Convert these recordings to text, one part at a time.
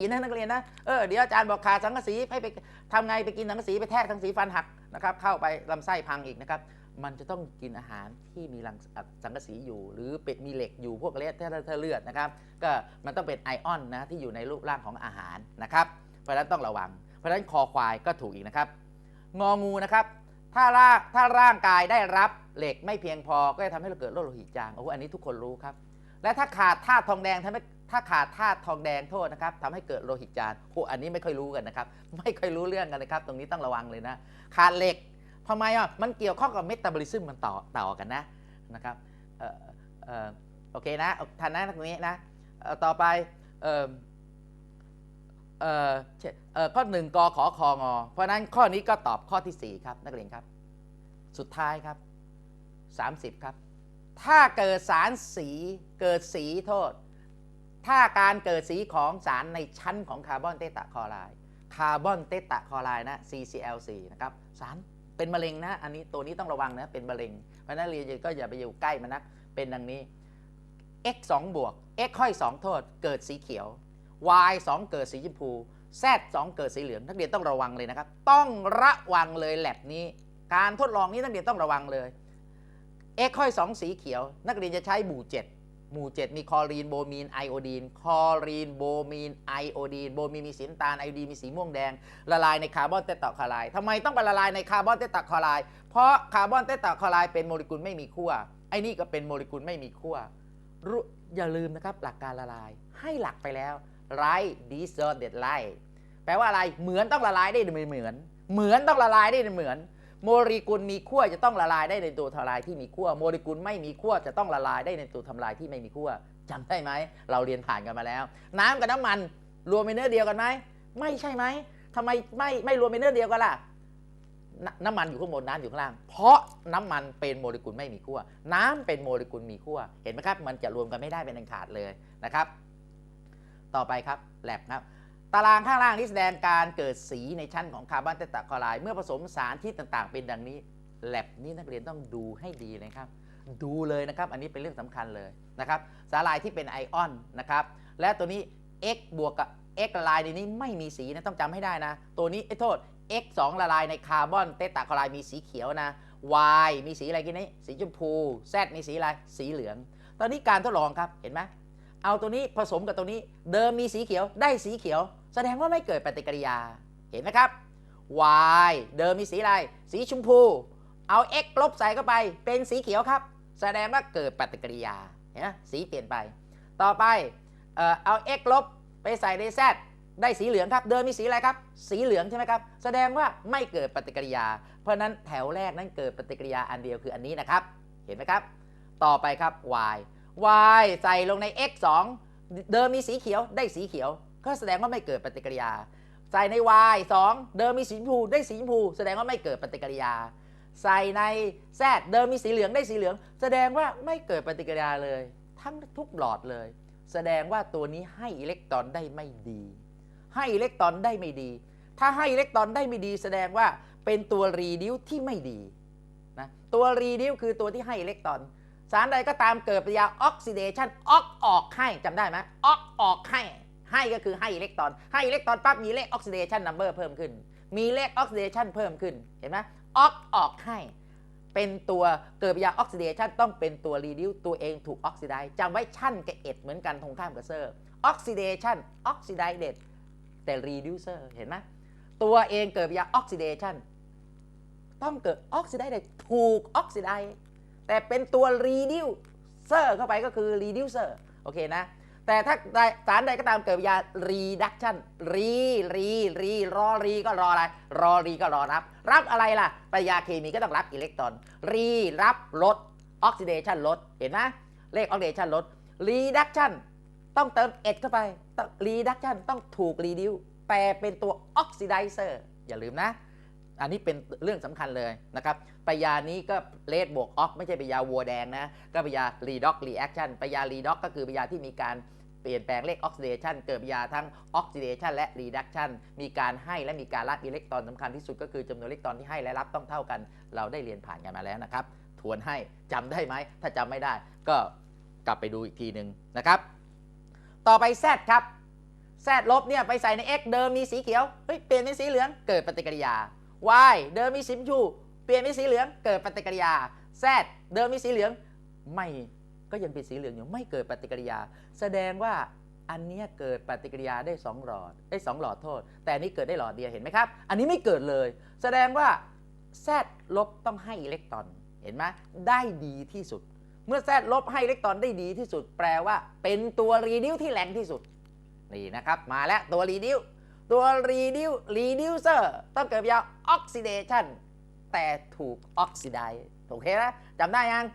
นะนักเรียนนะเออเดี๋ยวอาจารย์บอกขาดสังกะสีให้ไปทำไงไปกินสังกะสีไปแทกสังกะสีฟันหักนะครับเข้าไปลำไส้พังอีกนะครับมันจะต้องกินอาหารที่มีรังสังกะสีอยู่ หรือเป็ดมีเหล็กอยู่พวกเลือดถ้าเลือดนะครับก็มันต้องเป็นไอออนนะที่อยู่ในรูปร่างของอาหารนะครับเพราะฉะนั้นต้องระวัง เพราะฉะนั้นคอควายก็ถูกอีกนะครับงองูนะครับถ้าร่างถ้าร่างกายได้รับเหล็กไม่เพียงพอก็จะทำให้เราเกิดโรคโลหิตจางโอ้โหอันนี้ทุกคนรู้ครับและถ้าขาดธาตุทองแดงทำให้ ถ้าขาดธาตุทองแดงโทษนะครับทำให้เกิดโลหิตจางโอ้อันนี้ไม่ค่อยรู้กันนะครับ ไม่ค่อยรู้เรื่องกันนะครับ ตรงนี้ต้องระวังเลยนะ ขาดเหล็กทำไมอะมันเกี่ยวข้องกับเมตาบอลิซึมมันต่อต่อกันนะนะครับเออเออโอเคนะทันนะตรงนี้นะต่อไปเออเอ่อเอ่อข้อหนึ่งกขอคองอเพราะฉะนั้นข้อนี้ก็ตอบข้อที่ 4 ครับ นักเรียนครับ สุดท้ายครับ 30 ครับ ถ้าเกิดสารสีเกิดสีโทษ ถ้าการเกิดสีของสารในชั้นของคาร์บอนเตตะคอไรด์คาร์บอนเตตะคอไรด์นะ CCl4 นะครับสารเป็นมะเร็งนะ อันนี้ตัวนี้ต้องระวังนะ เป็นมะเร็ง เพราะนั้นเรียนก็อย่าไปอยู่ใกล้มันนะเป็นดังนี้ x 2บวก x ค่อย 2 โทษ เกิดสีเขียว y 2 เกิดสีชมพู z 2 เกิดสีเหลืองนักเรียนต้องระวังเลยนะครับ ต้องระวังเลยแลบนี้ การทดลองนี้นักเรียนต้องระวังเลย x ค่อย 2 สีเขียว นักเรียนจะใช้หมู่7 หมู่ 7 มีคลอรีนโบมีนไอโอดีนคลอรีนโบมีนไอโอดีน โบมีนมีสีน้ำตาลไอโอดีนมีสีม่วงแดง ละลายในคาร์บอนเตตะคลอไรด์ทำไมต้องไปละลายในคาร์บอนเตตะคลอไรด์เพราะคาร์บอนเตตะคลอไรด์เป็นโมเลกุลไม่มีขั้ว ไอ้นี่ก็เป็นโมเลกุลไม่มีขั้ว อย่าลืมนะครับหลักการละลาย ให้หลักไปแล้ว right disordered light แปลว่าอะไร เหมือนต้องละลายได้ไม่เหมือน เหมือนต้องละลายได้เหมือน โมเลกุลมีขั้วจะต้องละลายได้ในตัวทำลายที่มีขั้วโมเลกุลไม่มีขั้วจะต้องละลายได้ในตัวทำลายที่ไม่มีขั้วจำได้ไหมเราเรียนผ่านกันมาแล้ว น้ำกับน้ำมันรวมเป็นเนื้อเดียวกันไหมไม่ใช่ไหมทำไมไม่ไม่รวมเป็นเนื้อเดียวกันล่ะนน้ำมันอยู่ข้างบนน้ำอยู่ข้างล่าง เพราะน้ำมันเป็นโมเลกุลไม่มีขั้วน้ำเป็นโมเลกุลมีขั้วเห็นไหมครับ มันจะรวมกันไม่ได้เป็นอันขาดเลยนะครับ ต่อไปครับแลบครับ ตารางข้างล่างนี้แสดงการเกิดสีในชั้นของคาร์บอนเตตะคลอไรด์เมื่อผสมสารที่ต่างๆ เป็นดังนี้แลบนี้นักเรียนต้องดูให้ดีเลยครับ ดูเลยนะครับ อันนี้เป็นเรื่องสำคัญเลยนะครับสาลายที่เป็นไอออนนะครับ และตัวนี้ x บวกกับ x ละลายในนี้ไม่มีสีนะต้องจำให้ได้นะ ตัวนี้ไอ้โทษ x 2 ละลายในคาร์บอนเตตะคลอไรด์มีสีเขียวนะ y มีสีอะไรกินนี้สีชมพู z มีสีอะไรสีเหลือง ตอนนี้การทดลองครับเห็นไหมเอาตัวนี้ผสมกับตัวนี้ เดิมมีสีเขียวได้สีเขียว แสดงว่าไม่เกิดปฏิกิริยา เห็นไหมครับ y เดิมมีสีอะไร สีชมพู เอา x ลบใส่เข้าไป เป็นสีเขียวครับ แสดงว่าเกิดปฏิกิริยา เห็นไหมสีเปลี่ยนไป ต่อไป เอ่อเอา x ลบไปใส่ใน z ได้สีเหลืองครับ เดิมมีสีอะไรครับ สีเหลืองใช่ไหมครับ แสดงว่าไม่เกิดปฏิกิริยา เพราะฉะนั้นแถวแรกนั้นเกิดปฏิกิริยาอันเดียวคืออันนี้นะครับ เห็นไหมครับ ต่อไปครับ y y ใส่ลงใน x 2เดิมมีสีเขียว ได้สีเขียว ก็แสดงว่าไม่เกิดปฏิกิริยา ใส่ใน y 2 เดิมมีสีชมพูได้สีชมพู แสดงว่าไม่เกิดปฏิกิริยา ใส่ใน z เดิมมีสีเหลืองได้สีเหลือง แสดงว่าไม่เกิดปฏิกิริยาเลย ทั้งทุกหลอดเลย แสดงว่าตัวนี้ให้อิเล็กตรอนได้ไม่ดี ให้อิเล็กตรอนได้ไม่ดี ถ้าให้อิเล็กตรอนได้ไม่ดี แสดงว่าเป็นตัวรีดิวที่ไม่ดีนะตัวรีดิวคือตัวที่ให้อิเล็กตรอนสารใดก็ตามเกิดปฏิกิริยาออกซิเดชันออกออกให้จำได้ไหมออกออกให้ ให้ก็คือให้อิเล็กตรอนให้อิเล็กตรอนปั๊บมีเลขออกซิเดชันนัมเบอร์เพิ่มขึ้น มีเลขออกซิเดชันเพิ่มขึ้นเห็นไหมออกออกให้ เป็นตัวเกิดปฏิกิริยาออกซิเดชันต้องเป็นตัวรีดิวตัวเองถูกออกซิไดซ์จำไว้ชั่นกับเอ็ดเหมือนกันตรงข้ามกับเซอร์ออกซิเดชันออกซิไดเดตแต่รีดิวเซอร์เห็นไหมตัวเองเกิดปฏิกิริยาออกซิเดชันต้องเกิดออกซิไดซ์ถูกออกซิไดแต่เป็นตัว reducer เข้าไปก็คือ reducer โอเคนะ แต่ถ้าสารใดก็ตามเกิดยา reduction re re re รอ re ก็รออะไร รอ re ก็รอรับ รับอะไรล่ะปฏิกิริยาเคมีก็ต้องรับอิเล็กตรอน re รับลด oxidation ลด เห็นไหมเลข oxidation ลด reduction ต้องเติมเอ็ดเข้าไปต้อง reduction ต้องถูก reduce แปลเป็นตัว oxidizer อย่าลืมนะ อันนี้เป็นเรื่องสำคัญเลยนะครับปยานี้ก็เลดบวกออกไม่ใช่ปยาวัวแดงนะ ก็ปฏิกิริยา redox reaction ปยา redox ก็คือปยาที่มีการเปลี่ยนแปลงเลข oxidation เกิดปยาทั้ง oxidation และ reduction มีการให้และมีการรับอิเล็กตรอนสำคัญที่สุดก็คือจำนวนอิเล็กตรอนที่ให้และรับต้องเท่ากัน เราได้เรียนผ่านกันมาแล้วนะครับ ทวนให้จำได้ไหม ถ้าจำไม่ได้ก็กลับไปดูอีกทีหนึ่งนะครับ ต่อไป Z ครับ z ลบเนี่ยไปใส่ใน x เดิมมีสีเขียวเฮ้ยเปลี่ยนเป็นสีเหลืองเกิดปฏิกิริยา y เดิมมีสีชมพูเปลี่ยนเป็นสีเหลืองเกิดปฏิกิริยา z เดิมมีสีเหลืองไม่ก็ยังเป็นสีเหลืองอยู่ไม่เกิดปฏิกิริยา แสดงว่าอันนี้เกิดปฏิกิริยาได้สองหลอดได้สองหลอดโทษ แต่อันนี้เกิดได้หลอดเดียวเห็นไหมครับ อันนี้ไม่เกิดเลย แสดงว่า Z ลบต้องให้อิเล็กตรอนเห็นไหมได้ดีที่สุด เมื่อ Z ลบให้อิเล็กตรอนได้ดีที่สุด แปลว่า เป็นตัวรีดิวที่แรงที่สุดนี่นะครับ มาแล้วตัวรีดิว ตัวรีดิวรีดิวเซอร์ต้องเกิดจากออกซิเดชันแต่ถูกออกซิไดโอเคนะจำได้ยัง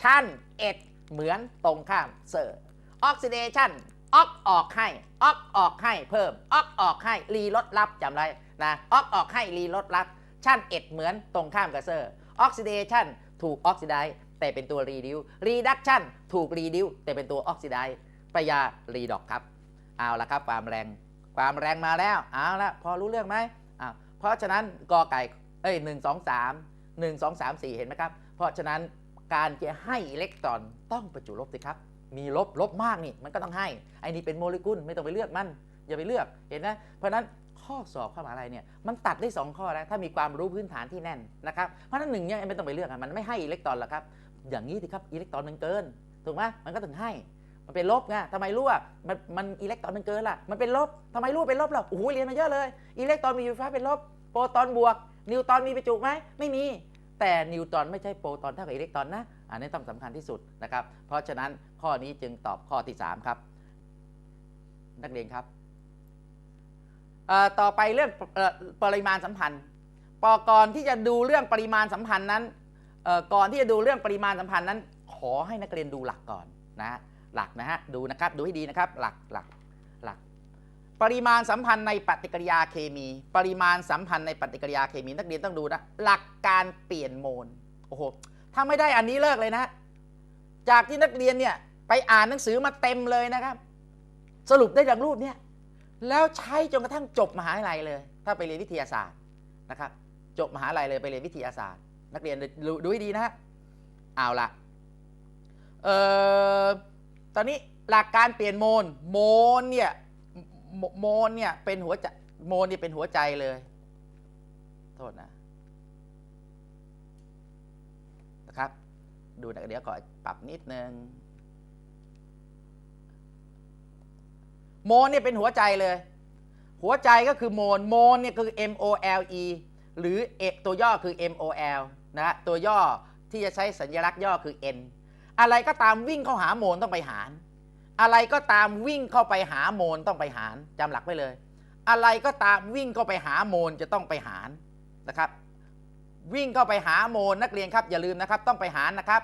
ชันเอ็ดเหมือนตรงข้ามเซอร์ออกซิเดชันออกออกให้ออกออกให้เพิ่มออกออกให้รีลดรับจำได้นะออกออกให้รีลดรับชันเอ็ดเหมือนตรงข้ามกับเซอร์ออกซิเดชันถูกออกซิไดแต่เป็นตัวรีดิวรีดักชันถูกรีดิวแต่เป็นตัวออกซิไดปรยารีดอกครับ เอาละครับความแรง ความแรงมาแล้วเอาละพอรู้เรื่องไหมอ้าวเพราะฉะนั้นกอไก่เอ้ยหนึ่งสองสามหนึ่งสองสามสี่เห็นไหมครับ เพราะฉะนั้นการจะให้อิเล็กตรอนต้องประจุลบสิครับ มีลบลบมากนี่มันก็ต้องให้ไอ้นี่เป็นโมเลกุลไม่ต้องไปเลือกมันอย่าไปเลือกเห็นนะเพราะฉะนั้นข้อสอบข้ามหาอะไรเนี่ยมันตัดได้ 2 ข้อแล้วถ้ามีความรู้พื้นฐานที่แน่นนะครับเพราะฉะนั้นหนึ่งเนี่ยไม่ต้องไปเลือกอะมันไม่ให้อิเล็กตรอนหรอกครับ อย่างนี้สิครับอิเล็กตรอนมันเกินถูกไหมมันก็ถึงให้ มันเป็นลบไงทำไมรู้อะมันมันอิเล็กตรอนมันเกินล่ะ มันเป็นลบทำไมรู้เป็นลบล่ะโอ้โหเรียนมาเยอะเลย อิเล็กตรอนมีไฟฟ้าเป็นลบ โปรตอนบวก นิวตรอนมีประจุไหมไม่มี แต่นิวตรอนไม่ใช่โปรตอนเท่ากับอิเล็กตรอนนะ อันนี้ต้องสำคัญที่สุดนะครับ เพราะฉะนั้นข้อนี้จึงตอบข้อที่ 3 ครับ นักเรียนครับ ต่อไปเรื่องปริมาณสัมพันธ์ปอก่อนที่จะดูเรื่องปริมาณสัมพันธ์นั้นก่อนที่จะดูเรื่องปริมาณสัมพันธ์นั้น ขอให้นักเรียนดูหลักก่อนนะฮะ หลักนะฮะดูนะครับดูให้ดีนะครับหลักหลักหลัก ปริมาณสัมพันธ์ในปฏิกิริยาเคมี ปริมาณสัมพันธ์ในปฏิกิริยาเคมีนักเรียนต้องดูนะหลักการเปลี่ยนโมลโอ้โหถ้าไม่ได้อันนี้เลิกเลยนะ จากที่นักเรียนเนี่ยไปอ่านหนังสือมาเต็มเลยนะครับ สรุปได้ดังรูปเนี่ยแล้วใช้จนกระทั่งจบมหาลัยเลย ถ้าไปเรียนวิทยาศาสตร์นะครับ จบมหาลัยเลยไปเรียนวิทยาศาสตร์ นักเรียนดูดูให้ดีนะฮะเอาละเอ่อ ตอนนี้หลักการเปลี่ยนโมลโมลเนี่ยโมโมลเนี่ยเป็นหัวใจโมลเนี่ยเป็นหัวใจเลยโทษนะนะครับ ดูนะเดี๋ยวขอปรับนิดนึงโมลเนี่ยเป็นหัวใจเลย หัวใจก็คือโมลโมลเนี่ยคือ M O L E หรือเอตัวย่อคือ M O L นะฮะตัวย่อที่จะใช้สัญลักษณ์ย่อคือ N อะไรก็ตามวิ่งเข้าหาโมลต้องไปหาร อะไรก็ตามวิ่งเข้าไปหาโมลต้องไปหารจำหลักไว้เลย อะไรก็ตามวิ่งเข้าไปหาโมลจะต้องไปหารนะครับ วิ่งเข้าไปหาโมลนักเรียนครับอย่าลืมนะครับต้องไปหารนะครับ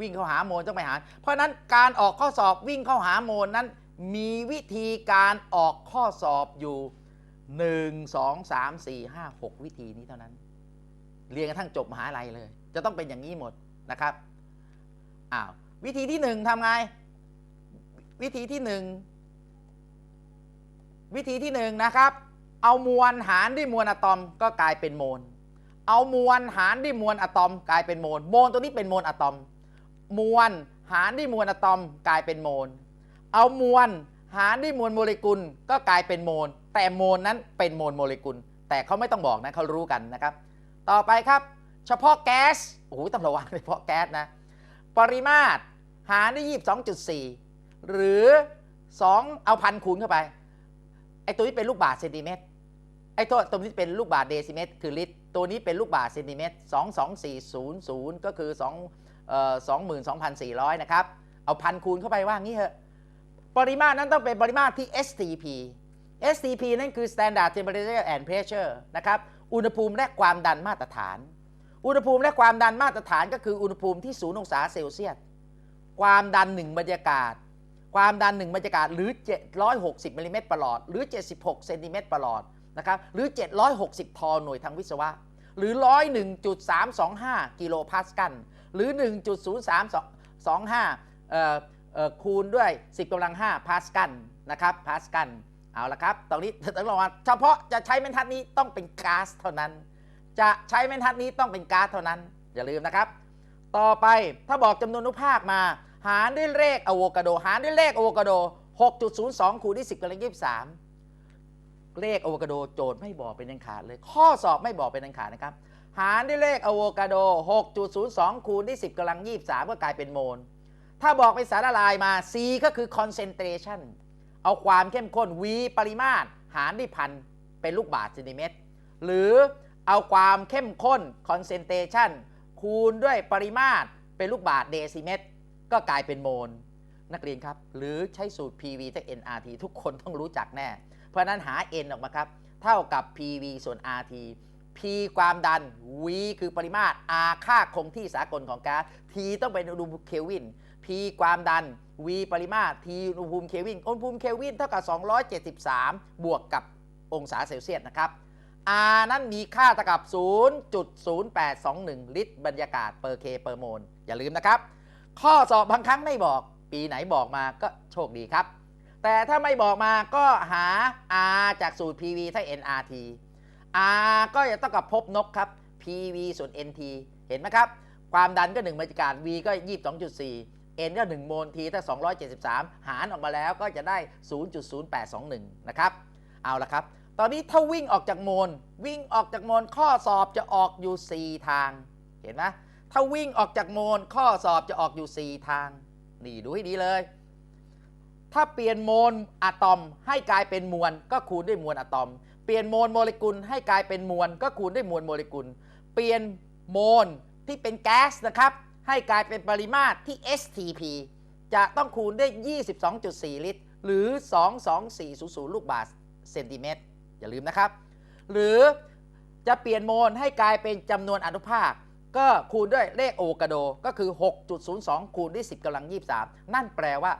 วิ่งเข้าหาโมลต้องไปหาร เพราะฉะนั้นการออกข้อสอบวิ่งเข้าหาโมลนั้น มีวิธีการออกข้อสอบอยู่ 1 2 3 4 5 6 วิธีนี้เท่านั้น เรียนกระทั่งจบมหาลัยเลย จะต้องเป็นอย่างนี้หมดนะครับ อ้าววิธีที่หนึ่งทำไง วิธีที่หนึ่งวิธีที่หนึ่งนะครับ เอามวลหารด้วยมวลอะตอมก็กลายเป็นโมล เอามวลหารด้วยมวลอะตอม กลายเป็นโมล โมลตัวนี้เป็นโมลอะตอม มวลหารด้วยมวลอะตอม กลายเป็นโมล เอามวลหารด้วยมวลโมเลกุลก็กลายเป็นโมล แต่โมลนั้นเป็นโมลโมเลกุล แต่เขาไม่ต้องบอกนะเขารู้กันนะครับ ต่อไปครับ เฉพาะแก๊สโอ้โหต้องระวังเฉพาะแก๊สนะ ปริมาตรหารด้วย22.4 หรือ 2 เอาพันคูณเข้าไป ไอ้ตัวนี้เป็นลูกบาศก์เซนติเมตร ไอ้ตัวตัวนี้เป็นลูกบาศก์เดซิเมตร คือลิตร ตัวนี้เป็นลูกบาศก์เซนติเมตร 22400 ก็คือ2เอ่อ22,400 นะครับ เอาพันคูณเข้าไปว่างี้เหอะ ปริมาตรนั้นต้องเป็นปริมาตรที่ STP STP นั่นคือ Standard Temperature and Pressure นะครับ อุณหภูมิและความดันมาตรฐาน อุณหภูมิและความดันมาตรฐานก็คืออุณหภูมิที่0องศาเซลเซียส ความดัน1บรรยากาศ ความดัน1บรรยากาศหรือ 760มิลลิเมตรประหลอด หรือ 76เซนติเมตรประหลอดนะครับ หรือ 760 ทอหน่วยทางวิศวะ หรือ 101.325 กิโลพาสกัล หรือ 1.0325เอ่อเอ่อคูณด้วย 10กำลัง 5 พาสกัลนะครับ พาสกัล เอาละครับตรงนี้ต้องระวังเฉพาะจะใช้แม่นทัดนี้ต้องเป็นก๊าซเท่านั้น จะใช้แม่นทัดนี้ต้องเป็นก๊าซเท่านั้น อย่าลืมนะครับ ต่อไปถ้าบอกจำนวนอนุภาคมา หารด้วยเลขอะโวคาโด หารด้วยเลขอะโวคาโด 6.02 คูณด้วย10กำลังเลขอะโวคาโดโจทย์ไม่บอกเป็นอันขาดเลย ข้อสอบไม่บอกเป็นอันขาดนะครับ หารด้วยเลขอะโวคาโด 6.02 คูณที่10กำลัง23 ก็กลายเป็นโมล ถ้าบอกเป็นสารละลายมา C ก็คือ concentration เอาความเข้มข้น V ปริมาตร หารด้วยพันเป็นลูกบาศก์เซนติเมตร หรือ เอาความเข้มข้น concentration คูณด้วยปริมาตรเป็นลูกบาศก์เดซิเมตร ก็กลายเป็นโมล นักเรียนครับ หรือใช้สูตร PV จาก nRT ทุกคนต้องรู้จักแน่ เพราะฉะนั้นหา n ออกมาครับ เท่ากับ PV ส่วน RT P ความดัน V คือปริมาตร R ค่าคงที่สากลของก๊าซ T ต้องเป็นอุณหภูมิเคลวิน P ความดัน V ปริมาตร T อุณหภูมิเคลวิน อุณหภูมิเคลวินเท่ากับ 273 บวกกับองศาเซลเซียสนะครับ R นั้นมีค่าเท่ากับ 0.0821 ลิตรบรรยากาศเปอร์เคเปอร์โมลอย่าลืมนะครับ ข้อสอบบางครั้งไม่บอก ปีไหนบอกมาก็โชคดีครับ แต่ถ้าไม่บอกมาก็หา R จากสูตร PV ถ้า NRT R ก็จะต้องกับพบนกครับ PV ส่วน NT เห็นไหมครับ ความดันก็1บรรยากาศ V ก็ 22.4 N ก็ 1 โมล T ถ้า 273 หารออกมาแล้วก็จะได้ 0.0821 นะครับ เอาละครับ ตอนนี้ถ้าวิ่งออกจากโมลวิ่งออกจากโมลข้อสอบจะออกอยู่ 4 ทาง เห็นไหมถ้าวิ่งออกจากโมลข้อสอบจะออกอยู่ 4 ทาง นี่ดูให้ดีเลย ถ้าเปลี่ยนโมลอะตอมให้กลายเป็นมวลก็คูณด้วยมวลอะตอม เปลี่ยนโมลโมเลกุลให้กลายเป็นมวลก็คูณด้วยมวลโมเลกุล เปลี่ยนโมลที่เป็นแก๊สนะครับให้กลายเป็นปริมาตรที่ STP จะต้องคูณด้วย 22.4 ลิตร หรือ 22400 ลูกบาศก์เซนติเมตร อย่าลืมนะครับ หรือจะเปลี่ยนโมลให้กลายเป็นจำนวนอนุภาค ก็คูณด้วยเลขโอวาโดก็คือ 6.02 คูณด้วย 10กำลัง 23 นั่นแปลว่า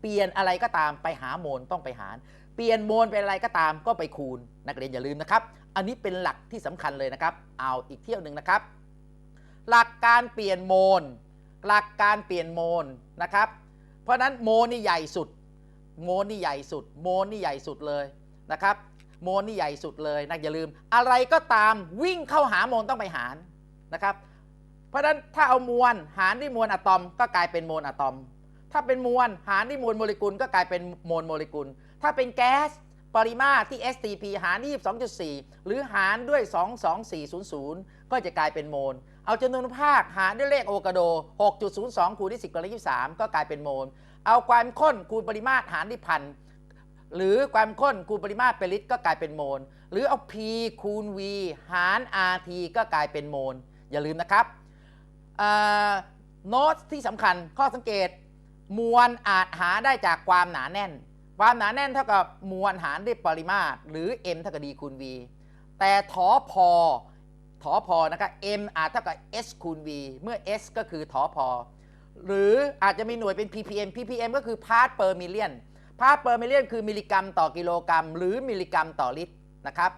เปลี่ยนอะไรก็ตามไปหาโมลต้องไปหาร เปลี่ยนโมลเป็นอะไรก็ตามก็ไปคูณ นักเรียนอย่าลืมนะครับ อันนี้เป็นหลักที่สำคัญเลยนะครับ เอาอีกเที่ยวหนึ่งนะครับ หลักการเปลี่ยนโมลหลักการเปลี่ยนโมลนะครับ เพราะฉะนั้นโมลนี่ใหญ่สุด โมลนี่ใหญ่สุด โมลนี่ใหญ่สุดเลยนะครับ โมลนี่ใหญ่สุดเลยนะอย่าลืม อะไรก็ตามวิ่งเข้าหาโมลต้องไปหารนะครับ เพราะฉะนั้นถ้าเอามวลหารด้วยมวลอะตอม ก็กลายเป็นโมลอะตอม ถ้าเป็นมวลหารด้วยมวลโมเลกุล ก็กลายเป็นโมลโมเลกุล ถ้าเป็นแก๊สปริมาตรที่ STP หารที่22.4 หรือหารด้วย 22400 ก็จะกลายเป็นโมล เอาจำนวนภาคหารด้วยเลขโอวาโด 6.02 คูณด้วย10กำลัง23 ก็กลายเป็นโมล เอาความข้นคูณปริมาตรหารด้วยพัน หรือความข้นคูณปริมาตรเป็นลิตรก็กลายเป็นโมล หรือเอา P คูณ V หาร RT ก็กลายเป็นโมล อย่าลืมนะครับโน้ตที่สำคัญข้อสังเกต มวลอาจหาได้จากความหนาแน่น ความหนาแน่นเท่ากับมวลหารด้วยปริมาตร หรือ m เท่ากับ d คูณ v แต่ทอพอทอพอนะครับ m อาจเท่ากับ s คูณ v เมื่อ s ก็คือทอพอ หรืออาจจะมีหน่วยเป็น ppm ppm ก็คือ part per million part per million คือมิลลิกรัมต่อกิโลกรัม หรือมิลลิกรัมต่อลิตรนะครับ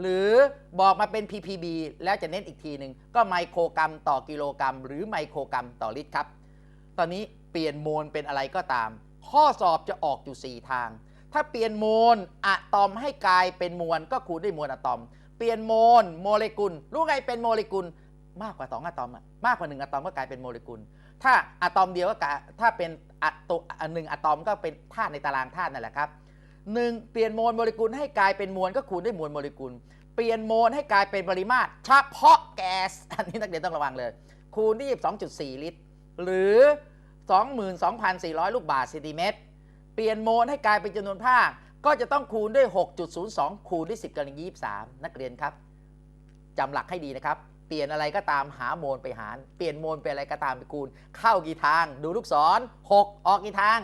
หรือบอกมาเป็น ppb แล้วจะเน้นอีกทีหนึ่งก็ไมโครกรัมต่อกิโลกรัม หรือไมโครกรัมต่อลิตรครับ ตอนนี้เปลี่ยนโมลเป็นอะไรก็ตาม ข้อสอบจะออกอยู่ 4 ทาง ถ้าเปลี่ยนโมลอะตอมให้กลายเป็นมวลก็คูณด้วยมวลอะตอม เปลี่ยนโมลโมเลกุล รู้ไงเป็นโมเลกุล มากกว่า 2อะตอมอะมากกว่า 1อะตอมก็กลายเป็นโมเลกุล ถ้าอะตอมเดียวก็ถ้าเป็นอะตัวหนึ่งอะตอมก็เป็นธาตุในตารางธาตุนั่นแหละครับหนึ่งเปลี่ยนโมลโมเลกุลให้กลายเป็นมวลก็คูณด้วยมวลโมเลกุล เปลี่ยนโมลให้กลายเป็นปริมาตรเฉพาะแก๊สอันนี้นักเรียนต้องระวังเลย คูณที่22.4 ลิตร หรือ 22,400 ลูกบาศก์เซนติเมตร เปลี่ยนโมลให้กลายเป็นจำนวนภาคก็จะต้องคูณด้วย 6.02 คูณด้วย 10กำลัง23 นักเรียนครับจำหลักให้ดีนะครับ เปลี่ยนอะไรก็ตามหาโมนไปหาร เปลี่ยนโมนเป็นอะไรก็ตามไปคูณ เข้ากี่ทาง ดูลูกศร 6 ออกกี่ทาง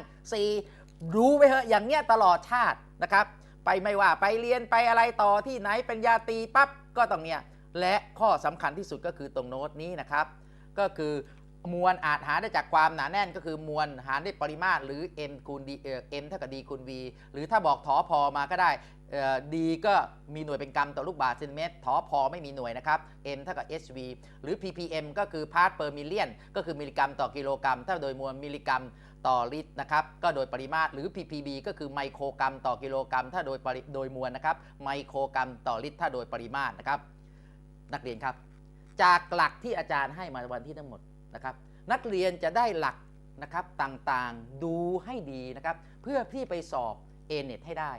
4 รู้ไปเถอะอย่างเงี้ยตลอดชาตินะครับ ไปไม่ว่าไปเรียนไปอะไรต่อที่ไหนเป็นญาตีปั๊บก็ต้องเนี่ยและข้อสำคัญที่สุดก็คือตรงโน้ตนี้นะครับ ก็คือ มวลอาจหาได้จากความหนาแน่นก็คือมวลหารด้วยปริมาตรหรือ m คูณ d เอ่อ m เท่ากับ d คูณ v หรือถ้าบอกถอพอมาก็ได้เอ่อ d ก็มีหน่วยเป็นกรัมต่อลูกบาศก์เซนติเมตรถอพอไม่มีหน่วยนะครับ m เท่ากับ hv หรือ ppm ก็คือ part per million ก็คือมิลลิกรัมต่อกิโลกรัม ถ้าโดยมวลมิลลิกรัมต่อลิตรนะครับก็โดยปริมาตรหรือ ppb ก็คือไมโครกรัมต่อกิโลกรัม ถ้าโดยปริโดยมวลนะครับไมโครกรัมต่อลิตรถ้าโดยปริมาตรนะครับ นักเรียนครับ จากหลักที่อาจารย์ให้มาวันที่ทั้งหมด นะครับ นักเรียนจะได้หลักนะครับต่างๆดูให้ดีนะครับ เพื่อที่ไปสอบ a เน็ตให้ได้